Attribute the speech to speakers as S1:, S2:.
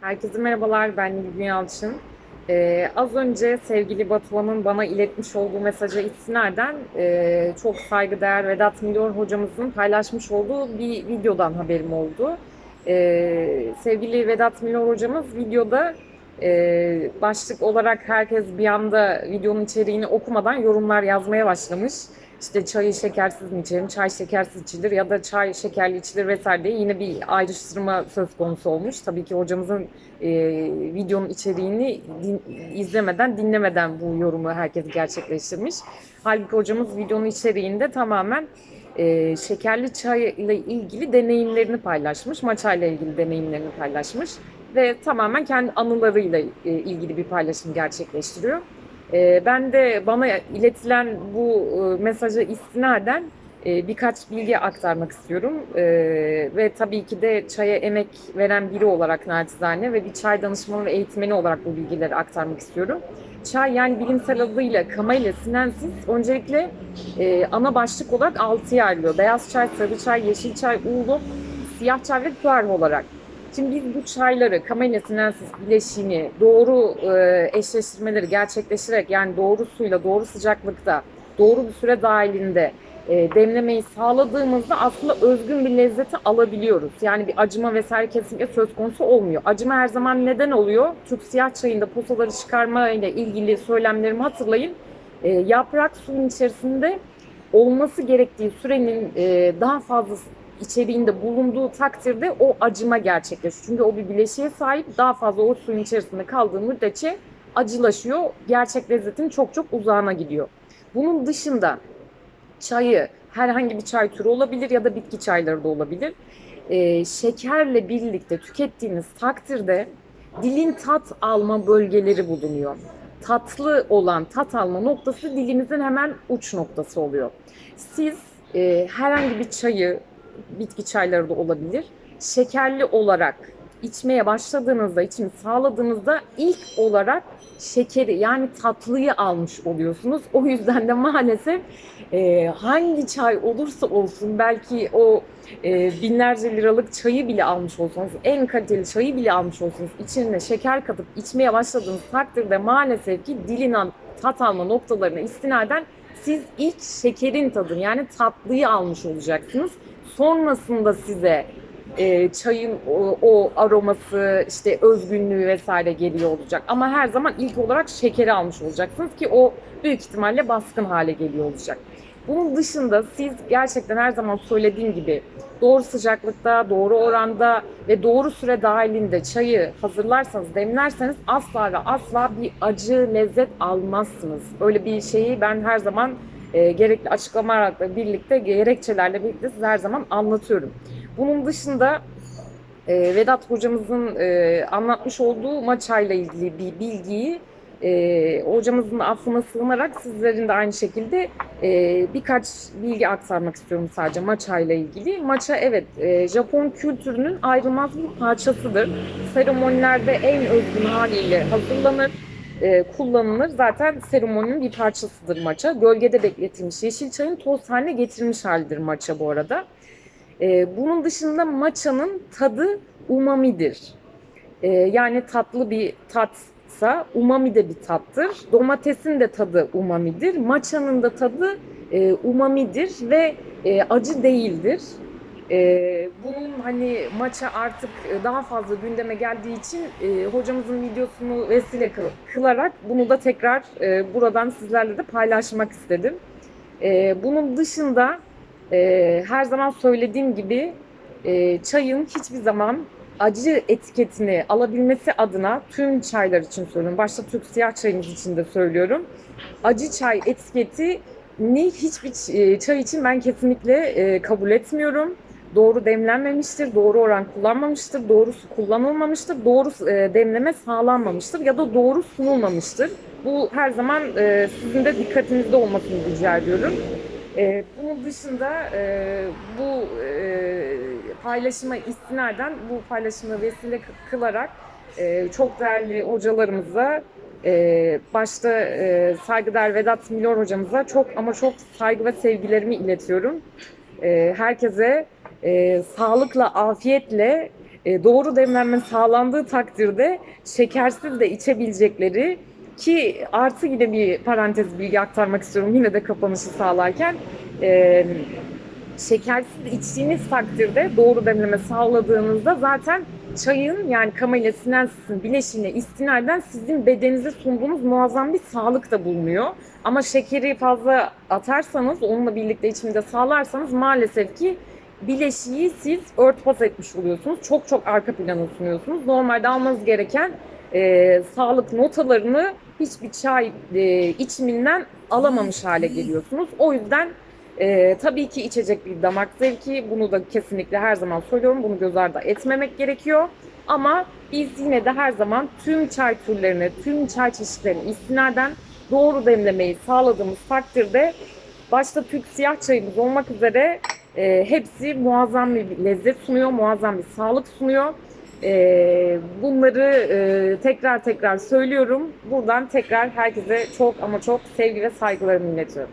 S1: Herkese merhabalar, ben Nilgün Yalçın. Ee, az önce sevgili Batuhan'ın bana iletmiş olduğu mesaja istinaden e, çok saygıdeğer Vedat Milor hocamızın paylaşmış olduğu bir videodan haberim oldu. Ee, sevgili Vedat Milor hocamız videoda e, başlık olarak herkes bir anda videonun içeriğini okumadan yorumlar yazmaya başlamış. İşte çayı şekersiz mi içelim, çay şekersiz içilir ya da çay şekerli içilir vesaire diye yine bir ayrıştırma söz konusu olmuş. Tabii ki hocamızın e, videonun içeriğini din, izlemeden, dinlemeden bu yorumu herkes gerçekleştirmiş. Halbuki hocamız videonun içeriğinde tamamen e, şekerli çay ile ilgili deneyimlerini paylaşmış, ile ilgili deneyimlerini paylaşmış ve tamamen kendi anılarıyla e, ilgili bir paylaşım gerçekleştiriyor. E, ben de bana iletilen bu e, mesaja istinaden e, birkaç bilgi aktarmak istiyorum. E, ve tabii ki de çaya emek veren biri olarak naçizane ve bir çay danışmanı eğitmeni olarak bu bilgileri aktarmak istiyorum. Çay yani bilimsel adıyla Camellia sinensis öncelikle e, ana başlık olarak altıya ayrılıyor. Beyaz çay, sarı çay, yeşil çay, uğulop, siyah çay ve puer olarak. Şimdi biz bu çayları Camellia sinensis bileşiğini doğru e, eşleştirmeleri gerçekleştirerek yani doğru suyla doğru sıcaklıkta doğru bir süre dahilinde e, demlemeyi sağladığımızda aslında özgün bir lezzeti alabiliyoruz. Yani bir acıma vesaire kesinlikle söz konusu olmuyor. Acıma her zaman neden oluyor? Türk siyah çayında posaları çıkarma ile ilgili söylemlerimi hatırlayın. E, yaprak suyun içerisinde olması gerektiği sürenin e, daha fazla içeriğinde bulunduğu takdirde o acıma gerçekleşiyor. Çünkü o bir bileşiğe sahip daha fazla o suyun içerisinde kaldığı müddetçe acılaşıyor. Gerçek lezzetin çok çok uzağına gidiyor. Bunun dışında çayı herhangi bir çay türü olabilir ya da bitki çayları da olabilir. Ee, şekerle birlikte tükettiğiniz takdirde dilin tat alma bölgeleri bulunuyor. Tatlı olan tat alma noktası dilimizin hemen uç noktası oluyor. Siz e, herhangi bir çayı, bitki çayları da olabilir, şekerli olarak içmeye başladığınızda, içimi sağladığınızda ilk olarak şekeri yani tatlıyı almış oluyorsunuz. O yüzden de maalesef e, hangi çay olursa olsun belki o e, binlerce liralık çayı bile almış olsanız, en kaliteli çayı bile almış olsanız içine şeker katıp içmeye başladığınız takdirde maalesef ki dilin tat alma noktalarına istinaden siz ilk şekerin tadını yani tatlıyı almış olacaksınız. Sonrasında size e, çayın o, o aroması, işte özgünlüğü vesaire geliyor olacak. Ama her zaman ilk olarak şekeri almış olacaksınız ki o büyük ihtimalle baskın hale geliyor olacak. Bunun dışında siz gerçekten her zaman söylediğim gibi doğru sıcaklıkta, doğru oranda ve doğru süre dahilinde çayı hazırlarsanız, demlerseniz asla ve asla bir acı lezzet almazsınız. Öyle bir şeyi ben her zaman e, gerekli açıklamalarla birlikte, gerekçelerle birlikte size her zaman anlatıyorum. Bunun dışında e, Vedat hocamızın e, anlatmış olduğu maçayla ilgili bir bilgiyi e, hocamızın affına sığınarak sizlerin de aynı şekilde e, birkaç bilgi aktarmak istiyorum sadece maçayla ilgili. Maça evet e, Japon kültürünün ayrılmaz bir parçasıdır. Seremonilerde en özgün haliyle hazırlanır e, kullanılır. Zaten seremoninin bir parçasıdır maça. Gölgede bekletilmiş yeşil çayın toz haline getirilmiş halidir maça bu arada. E, bunun dışında maçanın tadı umamidir. E, yani tatlı bir tatsa umami de bir tattır. Domatesin de tadı umamidir. Maçanın da tadı e, umamidir ve e, acı değildir. E, bunun hani maça artık daha fazla gündeme geldiği için e, hocamızın videosunu vesile kılarak bunu da tekrar e, buradan sizlerle de paylaşmak istedim. E, bunun dışında e, her zaman söylediğim gibi e, çayın hiçbir zaman acı etiketini alabilmesi adına tüm çaylar için söylüyorum. Başta Türk siyah çayımız için de söylüyorum. Acı çay etiketi ni hiçbir e, çay için ben kesinlikle e, kabul etmiyorum. Doğru demlenmemiştir, doğru oran kullanmamıştır, doğru su kullanılmamıştır, doğru e, demleme sağlanmamıştır ya da doğru sunulmamıştır. Bu her zaman e, sizin de dikkatinizde olmasını rica ediyorum. E, bunun dışında e, bu e, paylaşıma istinaden bu paylaşımı vesile kılarak e, çok değerli hocalarımıza e, başta e, saygıdeğer Vedat Milor hocamıza çok ama çok saygı ve sevgilerimi iletiyorum. E, herkese e, sağlıkla, afiyetle e, doğru demlenme sağlandığı takdirde şekersiz de içebilecekleri ki artı yine bir parantez bilgi aktarmak istiyorum yine de kapanışı sağlarken e, şekersiz içtiğiniz takdirde doğru demleme sağladığınızda zaten çayın yani Camellia sinensis'in bileşiğine istinaden sizin bedeninize sunduğunuz muazzam bir sağlık da bulunuyor. Ama şekeri fazla atarsanız onunla birlikte içimde sağlarsanız maalesef ki bileşiği siz örtbas etmiş oluyorsunuz. Çok çok arka plana sunuyorsunuz. Normalde almanız gereken e, sağlık notalarını hiçbir çay e, içiminden alamamış hale geliyorsunuz. O yüzden e, tabii ki içecek bir damak zevki. Bunu da kesinlikle her zaman söylüyorum. Bunu göz ardı etmemek gerekiyor. Ama biz yine de her zaman tüm çay türlerine, tüm çay çeşitlerine istinaden doğru demlemeyi sağladığımız takdirde başta Türk siyah çayımız olmak üzere e, hepsi muazzam bir lezzet sunuyor, muazzam bir sağlık sunuyor. E, bunları e, tekrar tekrar söylüyorum. Buradan tekrar herkese çok ama çok sevgi ve saygılarımı iletiyorum.